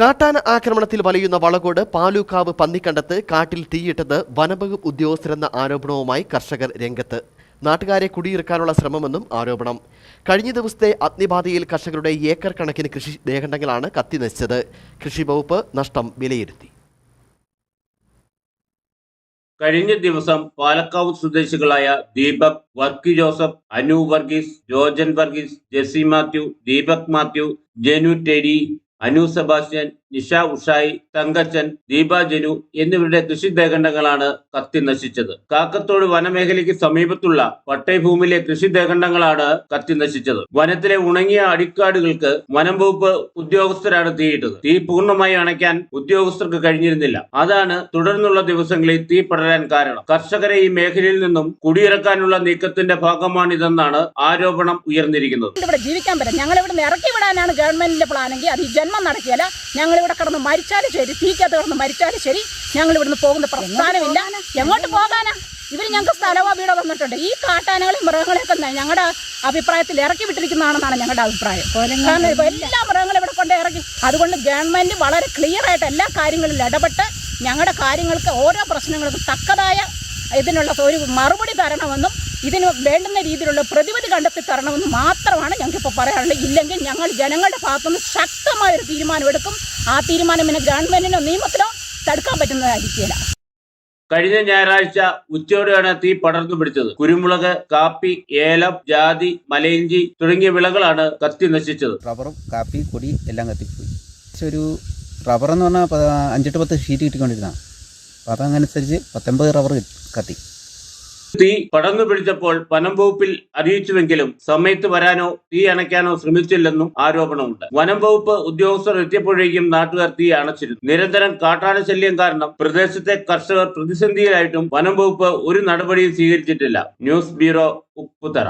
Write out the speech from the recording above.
കാട്ടാന ആക്രമണത്തിൽ വലയുന്ന വളകോട് പാലൂക്കാവ് പന്നിക്കണ്ടത്ത് കാട്ടിൽ തീയിട്ടത് വനവകുപ്പ് ഉദ്യോഗസ്ഥരെന്ന ആരോപണവുമായി കർഷകർ രംഗത്ത്. നാട്ടുകാരെ കുടിയിറക്കാനുള്ള ശ്രമമെന്നും ആരോപണം. കഴിഞ്ഞ ദിവസത്തെ അഗ്നിബാധയിൽ കർഷകരുടെ ഏക്കർ കണക്കിന് കൃഷി ദേഹണ്ഡങ്ങളാണ് കത്തിനശിച്ചത് കൃഷി വകുപ്പ് നഷ്ടം വിലയിരുത്തി. കഴിഞ്ഞ ദിവസം പാലക്കാവ് സ്വദേശികളായ ദീപക് വർക്കി ജോസഫ് അനു വർഗീസ് ജോർജൻ വർഗീസ് ജെസി മാത്യു ദീപക് മാത്യു ജനു ടെരി അനു സെബാസ്റ്റ്യൻ നിഷ ഉഷായി തങ്കച്ചൻ ദീപ ജനു എന്നിവരുടെ കൃഷിദേഖണ്ഡങ്ങളാണ് കത്തി നശിച്ചത്. കാക്കത്തോട് വനമേഖലയ്ക്ക് സമീപത്തുള്ള പട്ടയഭൂമിയിലെ കൃഷിദേഖണ്ഡങ്ങളാണ് കത്തി നശിച്ചത്. വനത്തിലെ ഉണങ്ങിയ അടിക്കാടുകൾക്ക് വനം വകുപ്പ് ഉദ്യോഗസ്ഥരാണ് തീയിട്ടത്. തീ പൂർണമായി അണയ്ക്കാൻ ഉദ്യോഗസ്ഥർക്ക് കഴിഞ്ഞിരുന്നില്ല. അതാണ് തുടർന്നുള്ള ദിവസങ്ങളിൽ തീ പടരാൻ കാരണം. കർഷകരെ ഈ മേഖലയിൽ നിന്നും കുടിയിറക്കാനുള്ള നീക്കത്തിന്റെ ഭാഗമാണിതെന്നാണ് ആരോപണം ഉയർന്നിരിക്കുന്നത്. ഇവിടെ ജീവിക്കാൻ പറ്റും ഞങ്ങൾ ഇവിടെ ഇറക്കി വിടാനാണ് ഗവൺമെന്റിന്റെ പ്ലാനെങ്കിൽ അത് ഈ ജന്മം നടക്കിയല്ല ഞങ്ങൾ ഇവിടെ കിടന്ന് മരിച്ചാലും ശരി തീക്കകത്ത് കിടന്ന് മരിച്ചാലും ശരി ഞങ്ങൾ ഇവിടുന്ന് പോകുന്ന പ്രസ്ഥാനമില്ല. എങ്ങോട്ട് പോകാനാ? ഇവർ ഞങ്ങൾക്ക് സ്ഥലമോ വീടോ വന്നിട്ടുണ്ട് ഈ കാട്ടാനകളെയും മൃഗങ്ങളെയൊക്കെ ഞങ്ങളുടെ അഭിപ്രായത്തിൽ ഇറക്കി വിട്ടിരിക്കുന്നതാണെന്നാണ് ഞങ്ങളുടെ അഭിപ്രായം. കാരണം എല്ലാ മൃഗങ്ങളും ഇവിടെ കൊണ്ട് ഇറക്കി. അതുകൊണ്ട് ഗവൺമെന്റ് വളരെ ക്ലിയർ ആയിട്ട് എല്ലാ കാര്യങ്ങളിലും ഇടപെട്ട് ഞങ്ങളുടെ കാര്യങ്ങൾക്ക് ഓരോ പ്രശ്നങ്ങൾക്കും തക്കതായ ഇതിനുള്ള ഒരു മറുപടി തരണമെന്നും ഇതിന് വേണ്ടുന്ന രീതിയിലുള്ള പ്രതിവിധി കണ്ടെത്തി തരണമെന്ന് മാത്രമാണ് ഞങ്ങൾക്കിപ്പോൾ പറയാനുള്ളത്. ഇല്ലെങ്കിൽ ഞങ്ങൾ ജനങ്ങളുടെ ഭാഗത്തുനിന്ന് ശക്തമായൊരു തീരുമാനമെടുക്കും. ആ തീരുമാനം പിന്നെ ഗവൺമെന്റിനോ നിയമത്തിനോ തടുക്കാൻ പറ്റുന്നതായിരിക്കില്ല കഴിഞ്ഞ ഞായറാഴ്ച ഉച്ചയോടെയാണ് തീ പടർന്നു പിടിച്ചത്. കുരുമുളക് കാപ്പി ഏലം ജാതി മലയിഞ്ചി തുടങ്ങിയ വിളകളാണ് കത്തി നശിച്ചത്. റബ്ബറും കാപ്പി കൊടി എല്ലാം കത്തിപ്പോയി. പക്ഷെ ഒരു റബ്ബർ എന്ന് പറഞ്ഞാൽ അഞ്ചെട്ട് പത്ത് ഷീറ്റ് കിട്ടിക്കൊണ്ടിരുന്നതാണ്. അപ്പം അതനുസരിച്ച് പത്തൊമ്പത് റബ്ബർ കത്തി. തീ പടർന്നു പിടിച്ചപ്പോൾ വനം വകുപ്പിൽ അറിയിച്ചുവെങ്കിലും സമയത്ത് വരാനോ തീ അണയ്ക്കാനോ ശ്രമിച്ചില്ലെന്നും ആരോപണമുണ്ട്. വനം വകുപ്പ് ഉദ്യോഗസ്ഥർ എത്തിയപ്പോഴേക്കും നാട്ടുകാർ തീ അണച്ചിരുന്നു. നിരന്തരം കാട്ടാന ശല്യം കാരണം പ്രദേശത്തെ കർഷകർ പ്രതിസന്ധിയിലായിട്ടും വനം വകുപ്പ് ഒരു നടപടിയും സ്വീകരിച്ചിട്ടില്ല. News bureau Upputhara.